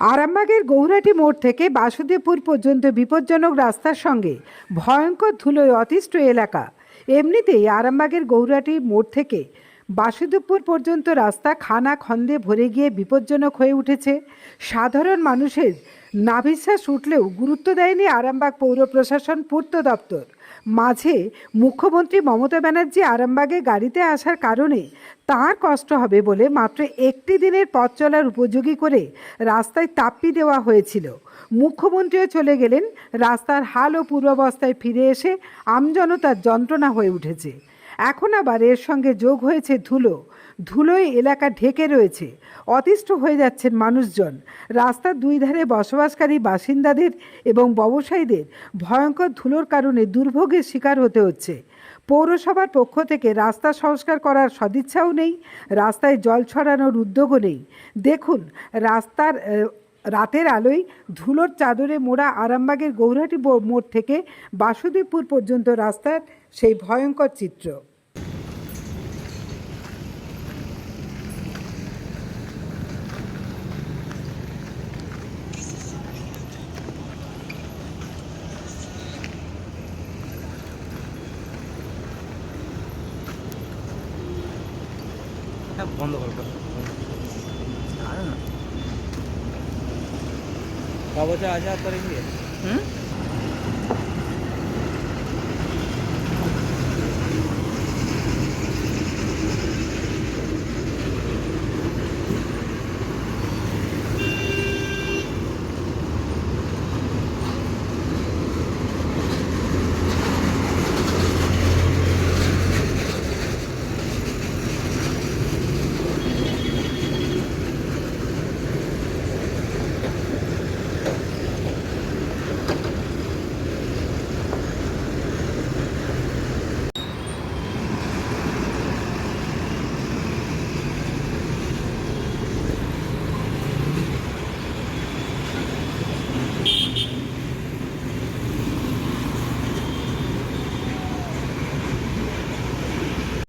আরামবাগের গৌরাটি মোড় থেকে বাসুদেবপুর পর্যন্ত বিপজ্জনক রাস্তার সঙ্গে ভয়ঙ্কর ধুলোয় অতিষ্ঠ এলাকা। এমনিতেই আরামবাগের গৌরাটি মোড় থেকে বাসুদেবপুর পর্যন্ত রাস্তা খানা খন্দে ভরে গিয়ে বিপজ্জনক হয়ে উঠেছে। সাধারণ মানুষের নাভিশ্বাস উঠলেও গুরুত্ব দেয়নি আরামবাগ পৌর প্রশাসন পূর্ত দপ্তর। মাঝে মুখ্যমন্ত্রী মমতা ব্যানার্জি আরামবাগে গাড়িতে আসার কারণে তার কষ্ট হবে বলে মাত্র একটি দিনের পথ চলার উপযোগী করে রাস্তায় তাপ্পি দেওয়া হয়েছিল। মুখ্যমন্ত্রীও চলে গেলেন, রাস্তার হাল ও পূর্বাবস্থায় ফিরে এসে আমজনতার যন্ত্রণা হয়ে উঠেছে। এখন আবার এর সঙ্গে যোগ হয়েছে ধুলো। ধুলোয় এলাকা ঢেকে রয়েছে। অতিষ্ঠ হয়ে যাচ্ছেন মানুষজন। রাস্তার দুই ধারে বসবাসকারী বাসিন্দাদের এবং ব্যবসায়ীদের ভয়ঙ্কর ধুলোর কারণে দুর্ভোগের শিকার হতে হচ্ছে। পৌরসভার পক্ষ থেকে রাস্তা সংস্কার করার সদিচ্ছাও নেই। রাস্তায় জল ছড়ানোর উদ্যোগও নেই। দেখুন, রাস্তার রাতের আলোয় ধুলোর চাদরে মোড়া আরামবাগের গৌরহাটি মোড় থেকে বাসুদেবপুর পর্যন্ত রাস্তার সেই ভয়ঙ্কর চিত্র। বন্ধ করো। बाबा बाबाच्या आज़ाद करेंगे। हम्म?